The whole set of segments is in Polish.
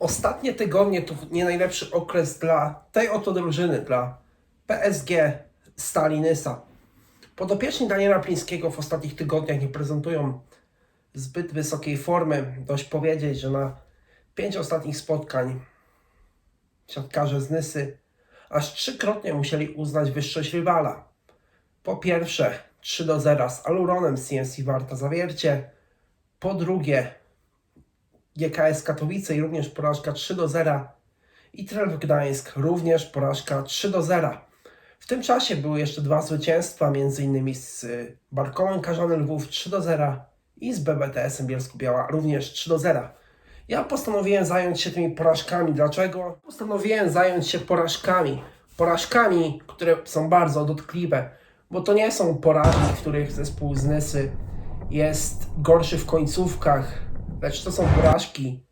Ostatnie tygodnie to nie najlepszy okres dla tej oto drużyny, dla PSG Stalinysa. Podopieczni Daniela Plińskiego w ostatnich tygodniach nie prezentują zbyt wysokiej formy. Dość powiedzieć, że na pięć ostatnich spotkań siatkarze z Nysy aż trzykrotnie musieli uznać wyższość rywala. Po pierwsze 3 do 0 z Aluronem CMC Warta Zawiercie. Po drugie GKS Katowice i również porażka 3 do 0 i Trelf Gdańsk również porażka 3 do 0. W tym czasie były jeszcze dwa zwycięstwa, m.in. z y, Barkołem Karzany Lwów 3 do 0 i z BBTS-em Bielsko-Biała również 3 do 0. Ja postanowiłem zająć się tymi porażkami. Dlaczego? Postanowiłem zająć się porażkami. Porażkami, które są bardzo dotkliwe, bo to nie są porażki, w których zespół z Nysy jest gorszy w końcówkach, lecz to są porażki,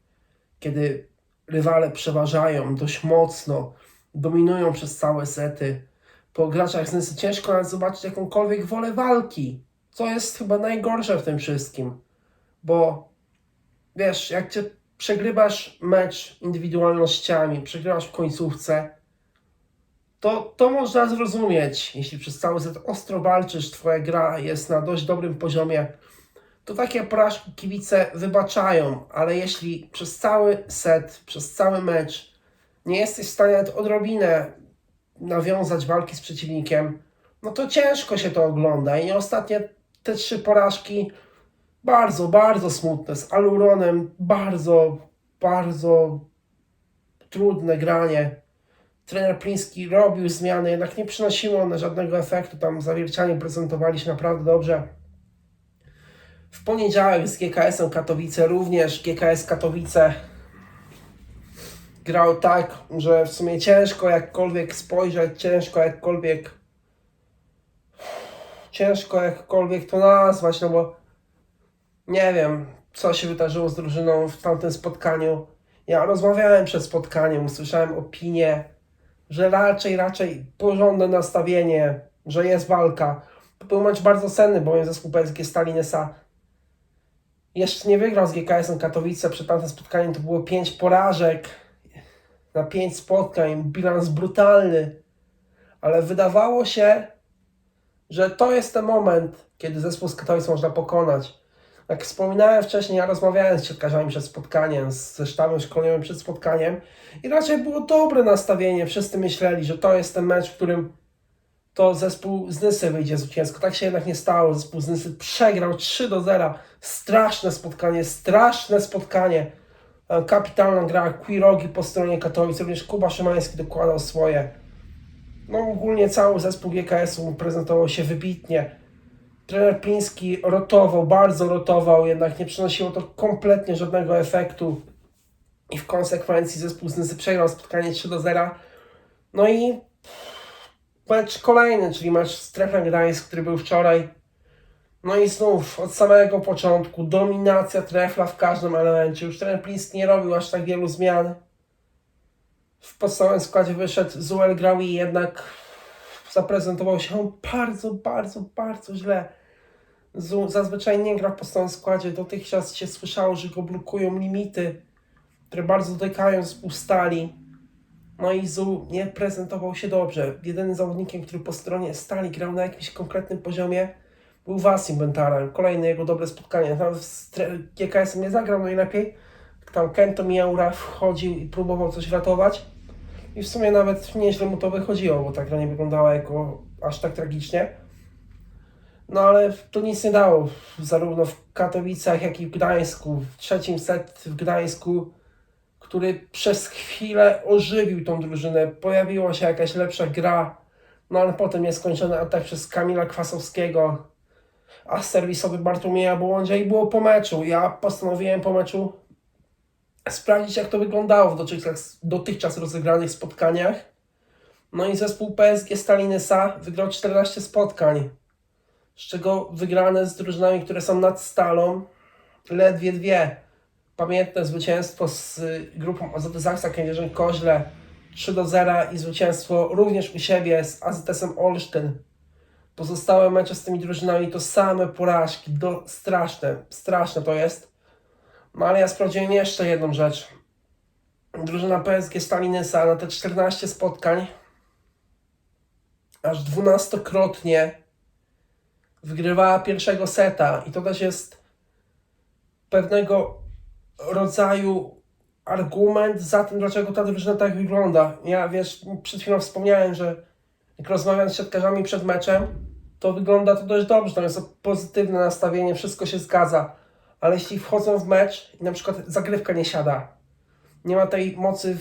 kiedy rywale przeważają dość mocno, dominują przez całe sety. Po graczach z Nysy ciężko nawet zobaczyć jakąkolwiek wolę walki, co jest chyba najgorsze w tym wszystkim, bo wiesz, jak cię przegrywasz mecz indywidualnościami, przegrywasz w końcówce, to, to można zrozumieć. Jeśli przez cały set ostro walczysz, twoja gra jest na dość dobrym poziomie, to takie porażki kibice wybaczają, ale jeśli przez cały set, przez cały mecz nie jesteś w stanie nawet odrobinę nawiązać walki z przeciwnikiem, no to ciężko się to ogląda. I ostatnie te trzy porażki bardzo, bardzo smutne. Z Aluronem bardzo, bardzo trudne granie. Trener Pliński robił zmiany, jednak nie przynosiło one żadnego efektu. Tam zawiercianie prezentowali się naprawdę dobrze. W poniedziałek z GKS-em Katowice również GKS Katowice grał tak, że w sumie ciężko jakkolwiek spojrzeć, ciężko jakkolwiek ciężko jakkolwiek to nazwać, no bo nie wiem, co się wydarzyło z drużyną w tamtym spotkaniu. Ja rozmawiałem przed spotkaniem, usłyszałem opinię, że raczej, raczej porządne nastawienie, że jest walka. To był mecz bardzo senny, bowiem zespół PSG Stalinesa jeszcze nie wygrał z GKS-em Katowice. Przed tamtym spotkaniem to było 5 porażek na 5 spotkań. Bilans brutalny. Ale wydawało się, że to jest ten moment, kiedy zespół z Katowic można pokonać. Jak wspominałem wcześniej, ja rozmawiałem z siatkarzami przed spotkaniem, ze sztabem szkoleniowym przed spotkaniem i raczej było dobre nastawienie. Wszyscy myśleli, że to jest ten mecz, w którym to zespół z Nysy wyjdzie zwycięsko. Tak się jednak nie stało. Zespół z Nysy przegrał 3 do 0. Straszne spotkanie, straszne spotkanie. E, Kapitalna gra, Quirogi po stronie Katowic, również Kuba Szymański dokładał swoje. No ogólnie cały zespół GKS-u prezentował się wybitnie. Trener Pliński rotował, bardzo rotował, jednak nie przynosiło to kompletnie żadnego efektu. I w konsekwencji zespół z Nysy przegrał spotkanie 3 do 0. No i mecz kolejny, czyli mecz z Treflem Gdańsk, który był wczoraj. No i znów od samego początku dominacja Trefla w każdym elemencie. Już trener Pliński nie robił aż tak wielu zmian. W podstawowym składzie wyszedł Zuel Graui, jednak zaprezentował się on bardzo, bardzo, bardzo źle. Zu zazwyczaj nie gra w podstawowym składzie. Dotychczas się słyszało, że go blokują limity, które bardzo dotykają z ustali. No i Zu nie prezentował się dobrze. Jedynym zawodnikiem, który po stronie stali grał na jakimś konkretnym poziomie, był Wasim Bentara. Kolejne jego dobre spotkanie. Tam z GKS-em nie zagrał najlepiej. Tam Kento Miaura wchodził i próbował coś ratować. I w sumie nawet nieźle mu to wychodziło, bo ta gra nie wyglądała jako aż tak tragicznie. No ale to nic nie dało. Zarówno w Katowicach, jak i w Gdańsku. W trzecim set w Gdańsku, który przez chwilę ożywił tą drużynę. Pojawiła się jakaś lepsza gra. No ale potem nieskończony atak przez Kamila Kwasowskiego. A serwisowy Bartłomieja Błądzia i było po meczu. Ja postanowiłem po meczu sprawdzić, jak to wyglądało w dotychczas, dotychczas rozegranych spotkaniach. No i zespół PSG Stalinysa wygrał 14 spotkań, z czego wygrane z drużynami, które są nad stalą, ledwie dwie. Pamiętne zwycięstwo z grupą Azoty Zaksa Kędzierzyn Koźle 3 do 0 i zwycięstwo również u siebie z AZS-em Olsztyn. Pozostałe mecze z tymi drużynami to same porażki, do, straszne, straszne to jest. No ale ja sprawdziłem jeszcze jedną rzecz. drużyna PSG Stalinysa na te 14 spotkań aż dwunastokrotnie wygrywała pierwszego seta i to też jest pewnego rodzaju argument za tym, dlaczego ta drużyna tak wygląda. Ja wiesz, przed chwilą wspomniałem, że jak rozmawiam z siatkarzami przed meczem, to wygląda to dość dobrze, tam jest pozytywne nastawienie, wszystko się zgadza. Ale jeśli wchodzą w mecz i na przykład zagrywka nie siada, nie ma tej mocy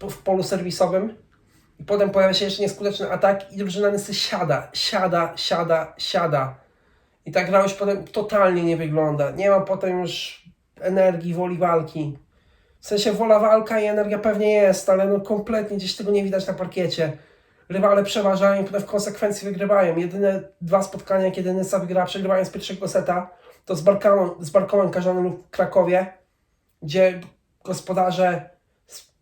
w, w polu serwisowym i potem pojawia się jeszcze nieskuteczny atak i drużyna Nysy siada, siada, siada, siada. I ta gra już potem totalnie nie wygląda. Nie ma potem już energii, woli walki. W sensie wola walka i energia pewnie jest, ale no kompletnie gdzieś tego nie widać na parkiecie. Rywale przeważają i potem w konsekwencji wygrywają. Jedyne dwa spotkania, kiedy Nysa wygrała przegrywając pierwszego seta, to z Barkamem, z Barkomem Karzanem w Krakowie, gdzie gospodarze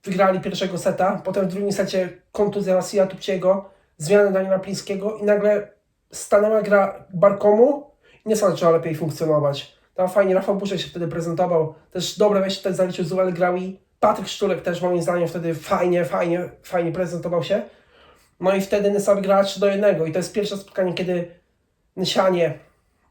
wygrali pierwszego seta, potem w drugim secie kontuzja Rasija Tupciego, zmiana Daniela Plińskiego i nagle stanęła gra Barkomu i nie zaczęła lepiej funkcjonować. Tam fajnie Rafał Buszek się wtedy prezentował, też dobre wejście wtedy zaliczył Zuel Graui, Patryk Szczurek też moim zdaniem wtedy fajnie, fajnie, fajnie prezentował się. No i wtedy Nysa wygrała 3 do 1 i to jest pierwsze spotkanie, kiedy Nysianie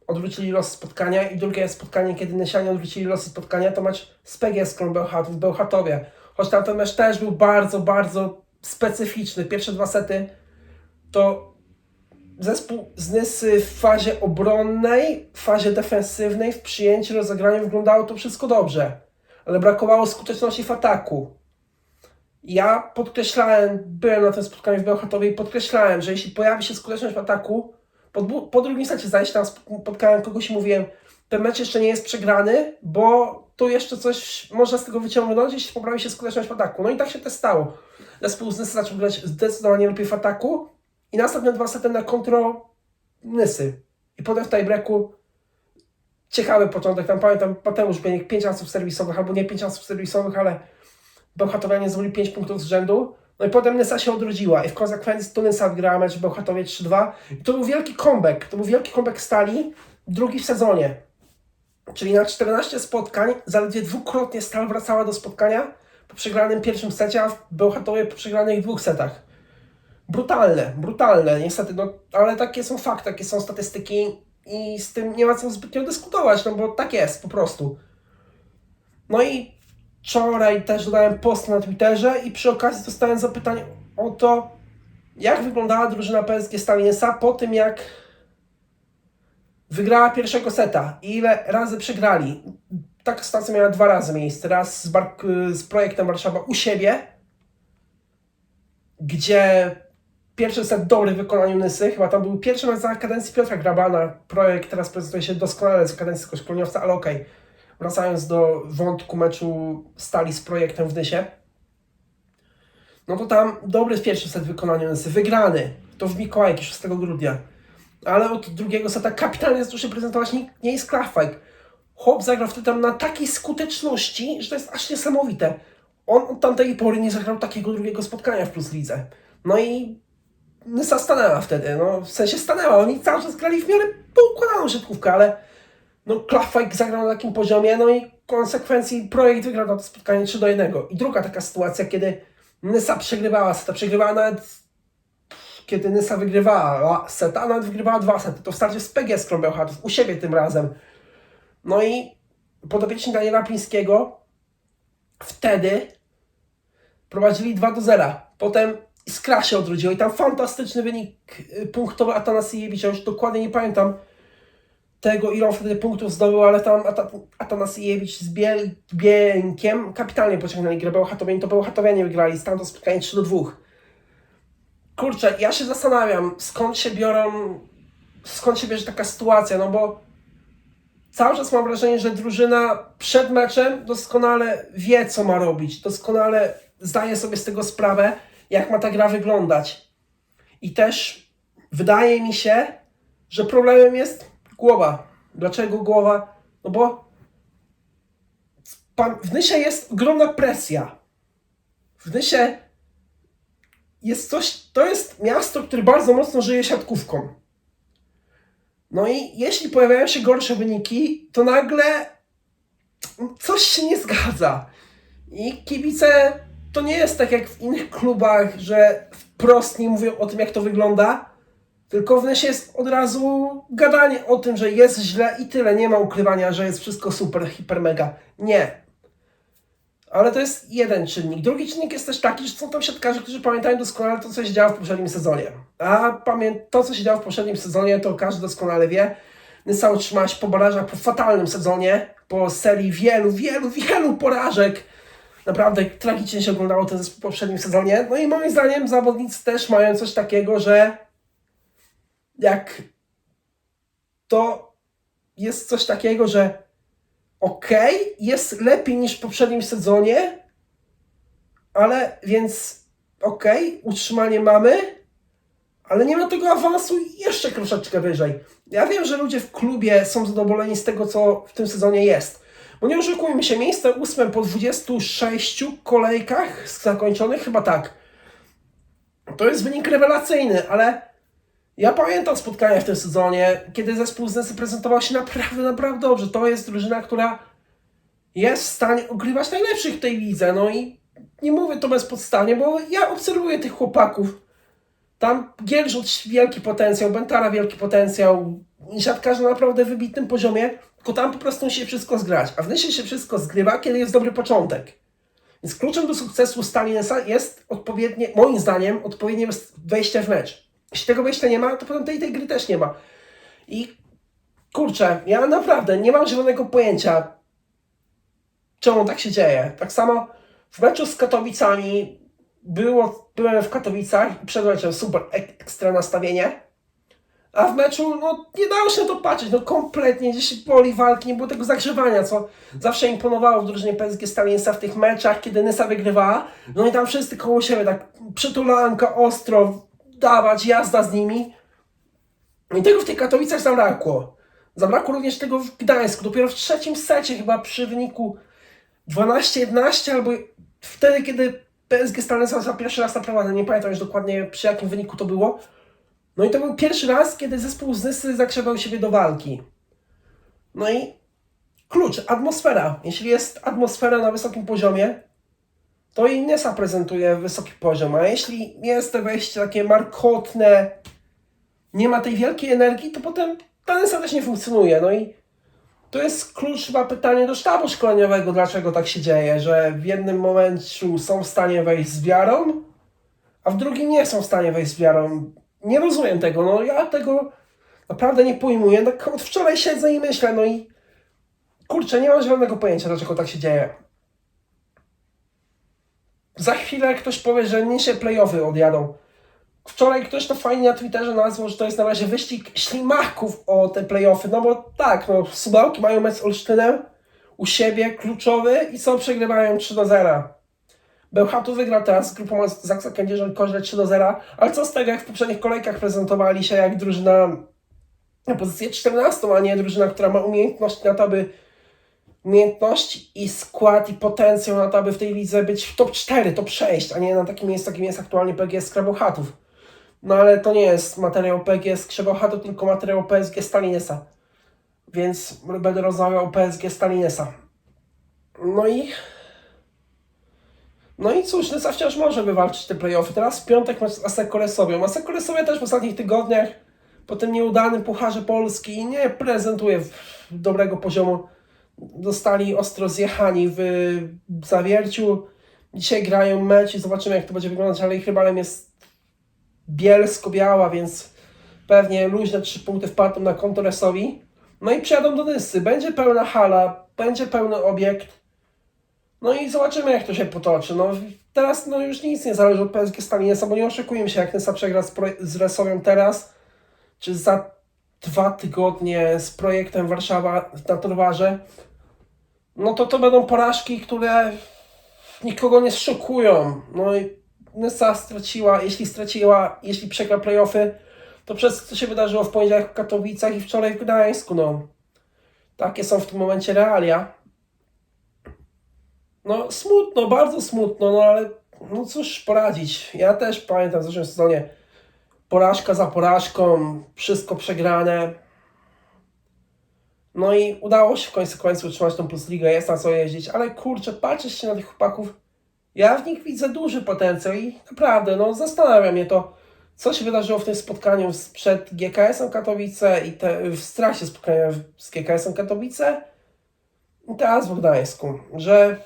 odwrócili los spotkania i drugie spotkanie, kiedy Nysianie odwrócili losy spotkania, to mecz z PGS-ką w Bełchatowie. Choć tamten mecz też był bardzo, bardzo specyficzny. Pierwsze dwa sety to zespół z Nysy w fazie obronnej, w fazie defensywnej, w przyjęciu, rozegraniu wyglądało to wszystko dobrze. Ale brakowało skuteczności w ataku. Ja podkreślałem, byłem na tym spotkaniu w Bełchatowie i podkreślałem, że jeśli pojawi się skuteczność w ataku, po, po drugim secie się tam spotkałem kogoś i mówiłem, ten mecz jeszcze nie jest przegrany, bo tu jeszcze coś można z tego wyciągnąć, jeśli poprawi się skuteczność w ataku. No i tak się też stało. Zespół z Nysy zaczął grać zdecydowanie lepiej w ataku i następne dwa sety na kontro Nysy. I potem w tiebreaku ciekawy początek, tam pamiętam Mateusz Bieniek, 5 asów serwisowych, albo nie 5 asów serwisowych, ale Bełchatowianie zdobyli 5 punktów z rzędu. No i potem Nysa się odrodziła i w konsekwencji to Nysa wygrała mecz Bełchatowie 3-2. I to był wielki comeback, to był wielki comeback Stali, drugi w sezonie. Czyli na 14 spotkań zaledwie dwukrotnie Stal wracała do spotkania po przegranym pierwszym secie, a w Bełchatowie po przegranych dwóch setach. Brutalne, brutalne, niestety, no, ale takie są fakty, takie są statystyki i z tym nie ma co zbytnio dyskutować, no bo tak jest po prostu. No i wczoraj też dodałem post na Twitterze i przy okazji dostałem zapytanie o to, jak wyglądała drużyna PSG Stalinesa po tym, jak wygrała pierwszego seta i ile razy przegrali. Taka sytuacja miała dwa razy miejsce. Raz z, z projektem Warszawa u siebie, gdzie pierwszy set dobry w wykonaniu Nysy, chyba tam był pierwszy mecz za kadencji Piotra Grabana. Projekt teraz prezentuje się doskonale z kadencji tylko szkoleniowca, ale okej. Wracając do wątku meczu Stali z projektem w Nysie, no to tam dobry pierwszy set w wykonaniu Nysy, wygrany. To w Mikołajki 6 grudnia. Ale od drugiego seta kapitalnie zaczął się prezentować nie, nie jest Klachwajk. Chłop zagrał wtedy tam na takiej skuteczności, że to jest aż niesamowite. On od tamtej pory nie zagrał takiego drugiego spotkania w Plus Lidze. No i Nysa stanęła wtedy, no w sensie stanęła. Oni cały czas grali w miarę poukładaną siatkówkę, ale no Klachwajk zagrał na takim poziomie, no i konsekwencji projekt wygrał to spotkanie 3 do 1. I druga taka sytuacja, kiedy Nysa przegrywała seta, przegrywała nawet kiedy Nysa wygrywała seta, a nawet wygrywała dwa sety, to w starcie z PGS Krąbełchatów, u siebie tym razem. No i podopieczni Daniela Plińskiego wtedy prowadzili 2 do 0. Potem Iskra się odrodziła i tam fantastyczny wynik y, punktowy Atanasiewicza, już dokładnie nie pamiętam tego, ile on wtedy punktów zdobył, ale tam Ata- Atanasiewicz z Biel- Bielkiem kapitalnie pociągnęli grę Bełchatowianie, to Bełchatowianie wygrali, stan to spotkanie 3 do 2. Kurczę, ja się zastanawiam, skąd się biorą, skąd się bierze taka sytuacja, no bo cały czas mam wrażenie, że drużyna przed meczem doskonale wie, co ma robić, doskonale zdaje sobie z tego sprawę, jak ma ta gra wyglądać. I też wydaje mi się, że problemem jest głowa. Dlaczego głowa? No bo w Nysie jest ogromna presja. W Nysie jest coś, to jest miasto, które bardzo mocno żyje siatkówką. No i jeśli pojawiają się gorsze wyniki, to nagle coś się nie zgadza. I kibice to nie jest tak jak w innych klubach, że wprost nie mówią o tym, jak to wygląda, tylko w Nesie jest od razu gadanie o tym, że jest źle i tyle. Nie ma ukrywania, że jest wszystko super, hiper, mega. Nie. Ale to jest jeden czynnik. Drugi czynnik jest też taki, że są tam siatkarze, którzy pamiętają doskonale to, co się działo w poprzednim sezonie. A pamię- to, co się działo w poprzednim sezonie, to każdy doskonale wie. Nysa utrzymała się po barażach po fatalnym sezonie, po serii wielu, wielu, wielu porażek. Naprawdę tragicznie się oglądało zespół w poprzednim sezonie. No i moim zdaniem zawodnicy też mają coś takiego, że jak to jest coś takiego, że okej, jest lepiej niż w poprzednim sezonie, ale więc okej, utrzymanie mamy, ale nie ma tego awansu jeszcze troszeczkę wyżej. Ja wiem, że ludzie w klubie są zadowoleni z tego, co w tym sezonie jest. Bo nie oszukujmy się, miejsce ósme po 26 kolejkach zakończonych, chyba tak. To jest wynik rewelacyjny, ale ja pamiętam spotkania w tym sezonie, kiedy zespół z Nesy prezentował się naprawdę, naprawdę dobrze. To jest drużyna, która jest w stanie ogrywać najlepszych w tej lidze. No i nie mówię to bezpodstawnie, bo ja obserwuję tych chłopaków. Tam Gielżut wielki potencjał, Bentara wielki potencjał, siatkarze na naprawdę wybitnym poziomie, tylko tam po prostu musi się wszystko zgrać. A w Nysie się wszystko zgrywa, kiedy jest dobry początek. Więc kluczem do sukcesu Stalinesa jest odpowiednie, moim zdaniem, odpowiednie wejście w mecz. Jeśli tego wejścia nie ma, to potem tej, tej gry też nie ma. I kurczę, ja naprawdę nie mam zielonego pojęcia, czemu tak się dzieje. Tak samo w meczu z Katowicami było, byłem w Katowicach i przed meczem super ek- ekstra nastawienie. A w meczu, no nie dało się to patrzeć, no kompletnie, gdzieś poli walki, nie było tego zagrzewania, co zawsze imponowało w drużynie PSG Stalinsa w tych meczach, kiedy Nysa wygrywała. No i tam wszyscy koło siebie, tak przytulanka, ostro, dawać, jazda z nimi. No I tego w tych Katowicach zabrakło. Zabrakło również tego w Gdańsku. Dopiero w trzecim secie, chyba przy wyniku 12-11, albo wtedy, kiedy PSG Stalinsa za pierwszy raz naprowadzę, nie pamiętam już dokładnie przy jakim wyniku to było. No i to był pierwszy raz, kiedy zespół z Nysy zakrzewał siebie do walki. No i klucz, atmosfera. Jeśli jest atmosfera na wysokim poziomie, to i Nysa prezentuje wysoki poziom, a jeśli jest to wejście takie markotne, nie ma tej wielkiej energii, to potem ta Nysa też nie funkcjonuje. No i to jest klucz chyba pytanie do sztabu szkoleniowego, dlaczego tak się dzieje, że w jednym momencie są w stanie wejść z wiarą, a w drugim nie są w stanie wejść z wiarą. Nie rozumiem tego, no ja tego naprawdę nie pojmuję. Tak od wczoraj siedzę i myślę, no i kurczę, nie mam zielonego pojęcia, dlaczego tak się dzieje. Za chwilę ktoś powie, że nie się playoffy odjadą. Wczoraj ktoś to fajnie na Twitterze nazwał, że to jest na razie wyścig ślimaków o te playoffy, no bo tak, no Suwałki mają mecz z Olsztynem u siebie, kluczowy i co, przegrywają 3 do 0. Bełchatu wygrał teraz z grupą Zaksa Kędzierzyn Koźle 3 do 0, ale co z tego, jak w poprzednich kolejkach prezentowali się jak drużyna na pozycję 14, a nie drużyna, która ma umiejętność na to, by umiejętność i skład i potencjał na to, aby w tej lidze być w top 4, top 6, a nie na takim miejscu, jakim jest aktualnie PGS Krabohatów. No ale to nie jest materiał PGS Krabohatów, tylko materiał PSG Stalinesa. Więc będę rozmawiał o PSG Stalinesa. No i... No i cóż, Nysa wciąż może wywalczyć te playoffy. Teraz w piątek mecz z Asekolesowią. Asekolesowie też w ostatnich tygodniach po tym nieudanym Pucharze Polski nie prezentuje dobrego poziomu. Dostali ostro zjechani w zawierciu. Dzisiaj grają mecz i zobaczymy jak to będzie wyglądać, ale ich rywalem jest Bielsko-Biała, więc pewnie luźne trzy punkty wpadną na konto Resowi. No i przyjadą do Nysy. Będzie pełna hala, będzie pełny obiekt. No i zobaczymy, jak to się potoczy. No, teraz no, już nic nie zależy od PSG Stalinesa, bo nie oszukujmy się, jak Nysa przegra z, z teraz, czy za dwa tygodnie z projektem Warszawa na Torwarze, no to to będą porażki, które nikogo nie szokują. No i Nysa straciła, jeśli straciła, jeśli przegra playoffy, to przez co się wydarzyło w poniedziałek w Katowicach i wczoraj w Gdańsku, no. Takie są w tym momencie realia. No smutno, bardzo smutno, no ale no cóż poradzić. Ja też pamiętam w zeszłym sezonie porażka za porażką, wszystko przegrane. No i udało się w końcu, w końcu utrzymać tą Plus Ligę, jest na co jeździć, ale kurczę, patrzeć się na tych chłopaków, Ja w nich widzę duży potencjał i naprawdę, no zastanawia mnie to, co się wydarzyło w tym spotkaniu przed GKS-em Katowice i te, w trakcie spotkania z GKS-em Katowice i teraz w Gdańsku, że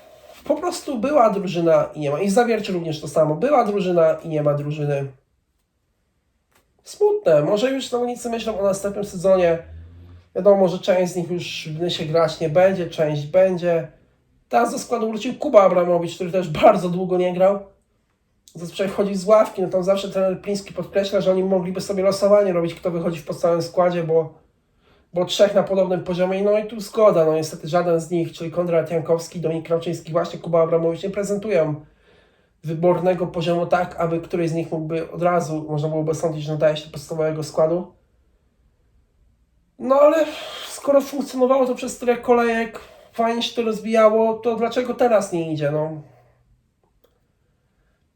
po prostu była drużyna i nie ma. I w Zawierciu również to samo. Była drużyna i nie ma drużyny. Smutne. Może już zawodnicy myślą o następnym sezonie. Wiadomo, że część z nich już w Nysie grać nie będzie, część będzie. Teraz do składu wrócił Kuba Abramowicz, który też bardzo długo nie grał. Zazwyczaj wchodzi z ławki, no tam zawsze trener Pliński podkreśla, że oni mogliby sobie losowanie robić, kto wychodzi w podstawowym składzie, bo, bo trzech na podobnym poziomie, no i tu zgoda, no niestety żaden z nich, czyli Konrad Jankowski, Dominik Krauczyński, właśnie Kuba Abramowicz nie prezentują wybornego poziomu tak, aby któryś z nich mógłby od razu, można byłoby sądzić, że nadaje się do podstawowego składu. No ale skoro funkcjonowało to przez tyle kolejek, fajnie się to rozwijało, to dlaczego teraz nie idzie, no?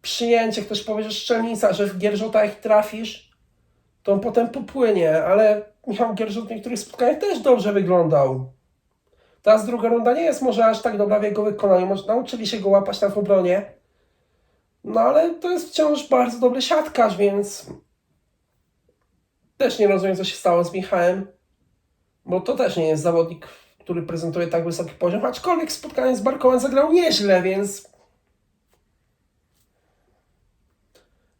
Przyjęcie, ktoś powie, że szczelnica, że w Gierżota jak trafisz, to on potem popłynie, ale Michał Gierżot w niektórych spotkaniach też dobrze wyglądał. Teraz druga runda nie jest może aż tak dobra w jego wykonaniu, może nauczyli się go łapać w obronie, no ale to jest wciąż bardzo dobry siatkarz, więc też nie rozumiem, co się stało z Michałem, bo to też nie jest zawodnik, który prezentuje tak wysoki poziom, aczkolwiek spotkanie z Barkołem zagrał nieźle, więc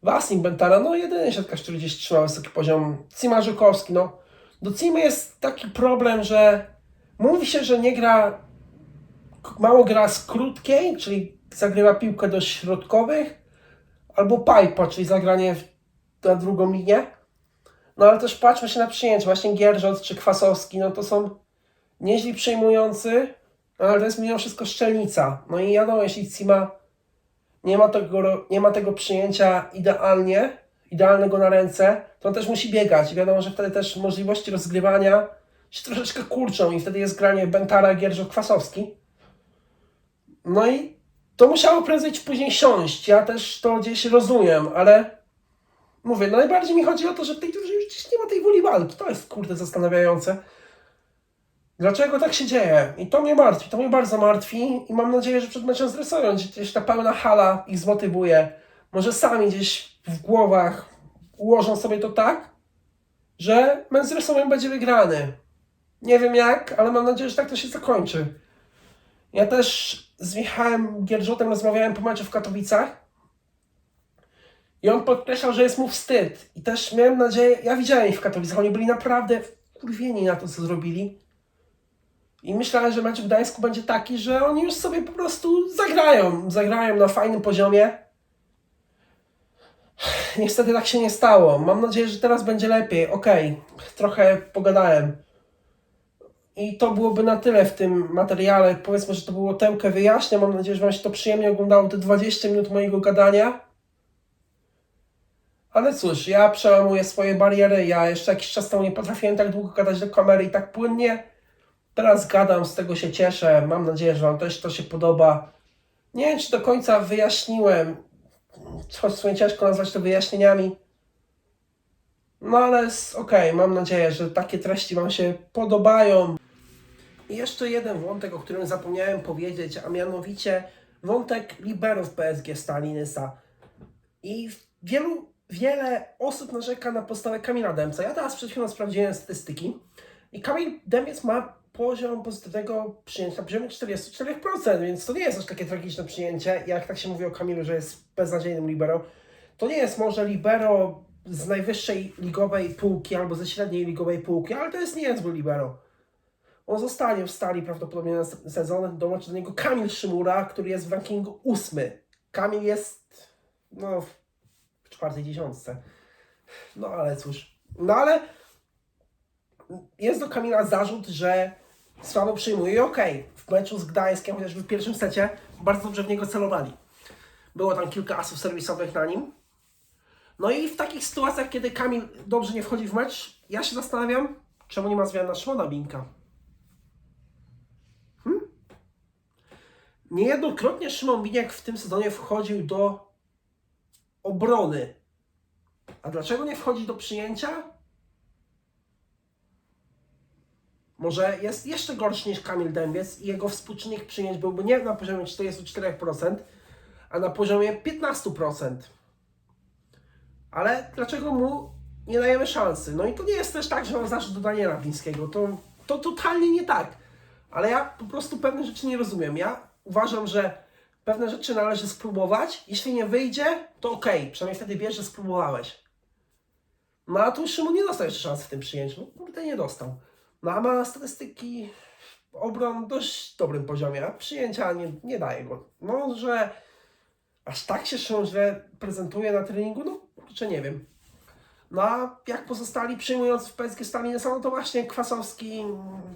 Wasnik Bentara, no jedyny siatkarz, który gdzieś trzymał wysoki poziom. Cima Żukowski, no. Do Cimy jest taki problem, że mówi się, że nie gra, mało gra z krótkiej, czyli zagrywa piłkę do środkowych, albo pipa, czyli zagranie na drugą linię. No ale też patrzmy się na przyjęcie. Właśnie Gierżot czy Kwasowski, no to są nieźli przyjmujący, no ale to jest mimo wszystko szczelnica. No i wiadomo, jeśli Cima nie ma tego, nie ma tego przyjęcia idealnie, idealnego na ręce, to on też musi biegać. I wiadomo, że wtedy też możliwości rozgrywania się troszeczkę kurczą i wtedy jest granie Bentara, Gierżot, Kwasowski. No i to musiało prędzej czy później siąść. Ja też to gdzieś rozumiem, ale mówię, no najbardziej mi chodzi o to, że w tej drużynie już nie ma tej woli walki. To jest kurde zastanawiające. Dlaczego tak się dzieje? I to mnie martwi, to mnie bardzo martwi i mam nadzieję, że przed meczem zresują, gdzieś ta pełna hala ich zmotywuje. Może sami gdzieś w głowach ułożą sobie to tak, że mecz z Rysowem będzie wygrany. Nie wiem jak, ale mam nadzieję, że tak to się zakończy. Ja też z Michałem Gierżotem rozmawiałem po meczu w Katowicach i on podkreślał, że jest mu wstyd. I też miałem nadzieję, ja widziałem ich w Katowicach, oni byli naprawdę wkurwieni na to, co zrobili. I myślałem, że mecz w Gdańsku będzie taki, że oni już sobie po prostu zagrają. Zagrają na fajnym poziomie. Niestety tak się nie stało. Mam nadzieję, że teraz będzie lepiej. Okej, trochę pogadałem. I to byłoby na tyle w tym materiale. Powiedzmy, że to było temkę wyjaśnia. Mam nadzieję, że Wam się to przyjemnie oglądało te 20 minut mojego gadania. Ale cóż, ja przełamuję swoje bariery. Ja jeszcze jakiś czas temu nie potrafiłem tak długo gadać do kamery i tak płynnie. Teraz gadam, z tego się cieszę. Mam nadzieję, że Wam też to się podoba. Nie wiem, czy do końca wyjaśniłem, choć w sumie ciężko nazwać to wyjaśnieniami. No ale okej, mam nadzieję, że takie treści Wam się podobają. I jeszcze jeden wątek, o którym zapomniałem powiedzieć, a mianowicie wątek liberów PSG Stalinysa. I wielu, wiele osób narzeka na postawę Kamila Dębca. Ja teraz przed chwilą sprawdziłem statystyki i Kamil Dębiec ma poziom pozytywnego przyjęcia poziomie 44%, więc to nie jest aż takie tragiczne przyjęcie, jak tak się mówi o Kamilu, że jest beznadziejnym libero. To nie jest może libero z najwyższej ligowej półki albo ze średniej ligowej półki, ale to jest niezły libero. On zostanie w stali prawdopodobnie na sezon. Dołączy do niego Kamil Szymura, który jest w rankingu ósmy. Kamil jest no, w czwartej dziesiątce. No ale cóż. No ale jest do Kamila zarzut, że słabo przyjmuje. I okej, w meczu z Gdańskiem, chociażby w pierwszym secie, bardzo dobrze w niego celowali. Było tam kilka asów serwisowych na nim. No i w takich sytuacjach, kiedy Kamil dobrze nie wchodzi w mecz, ja się zastanawiam, czemu nie ma zmian na Szymona Binka. Hmm? Niejednokrotnie Szymon Biniak w tym sezonie wchodził do obrony. A dlaczego nie wchodzi do przyjęcia? Może jest jeszcze gorszy niż Kamil Dębiec i jego współczynnik przyjęć byłby nie na poziomie 44%, a na poziomie 15%. Ale dlaczego mu nie dajemy szansy? No i to nie jest też tak, że mam zarzut do Daniela Glińskiego. To, to totalnie nie tak. Ale ja po prostu pewne rzeczy nie rozumiem. Ja uważam, że pewne rzeczy należy spróbować. Jeśli nie wyjdzie, to okej, przynajmniej wtedy wiesz, że spróbowałeś. No a tu Szymon nie dostał jeszcze szansy w tym przyjęciu. No kurde, nie dostał. No a ma statystyki obron dość dobrym poziomie, a przyjęcia nie, nie daje go. No, że aż tak się źle prezentuje na treningu, no kurczę, nie wiem. No a jak pozostali przyjmując w PSG stali no to właśnie Kwasowski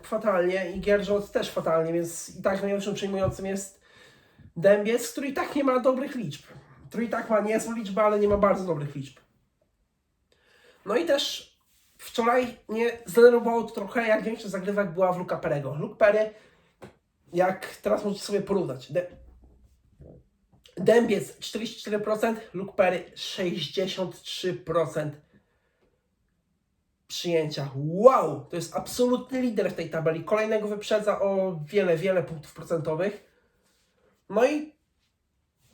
fatalnie i Gierżot też fatalnie, więc i tak najlepszym przyjmującym jest Dębiec, który i tak nie ma dobrych liczb. Który i tak ma niezłą liczbę, ale nie ma bardzo dobrych liczb. No i też wczoraj mnie zdenerwowało to trochę, jak większość zagrywek była w Luka Perego. Luke Perry, jak teraz możecie sobie porównać. De- Dębiec 44%, Luke Perry 63% przyjęcia. Wow! To jest absolutny lider w tej tabeli. Kolejnego wyprzedza o wiele, wiele punktów procentowych. No i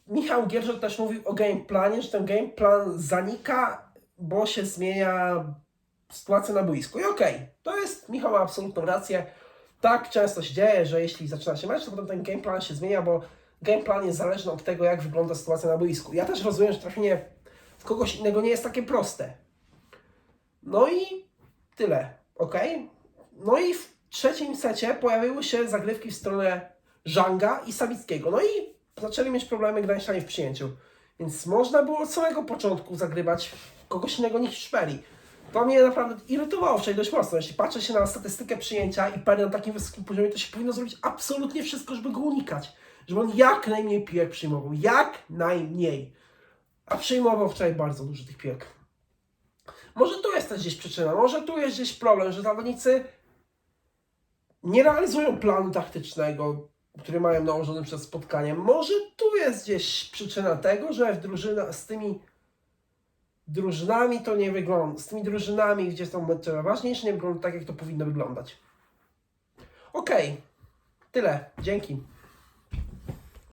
Michał Gierżot też mówił o game planie, że ten game plan zanika, bo się zmienia sytuacja na boisku. I okej, to jest, Michał ma absolutną rację. Tak często się dzieje, że jeśli zaczyna się mecz, to potem ten game plan się zmienia, bo game plan jest zależny od tego, jak wygląda sytuacja na boisku. Ja też rozumiem, że trafienie kogoś innego nie jest takie proste. No i tyle, ok? No i w trzecim secie pojawiły się zagrywki w stronę Żanga i Sawickiego. No i zaczęli mieć problemy Gdańszczanie w przyjęciu. Więc można było od samego początku zagrywać kogoś innego niż Szperi. To mnie naprawdę irytowało wczoraj dość mocno. Jeśli patrzę się na statystykę przyjęcia i Perry na takim wysokim poziomie, to się powinno zrobić absolutnie wszystko, żeby go unikać. Żeby on jak najmniej piłek przyjmował. Jak najmniej. A przyjmował wczoraj bardzo dużo tych piłek. Może tu jest też gdzieś przyczyna, może tu jest gdzieś problem, że zawodnicy nie realizują planu taktycznego, który mają nałożony przed spotkaniem. Może tu jest gdzieś przyczyna tego, że w drużyna, z tymi drużynami to nie wygląda, z tymi drużynami, gdzie są mecze ważniejsze, nie wygląda tak, jak to powinno wyglądać. Okej, tyle. Dzięki.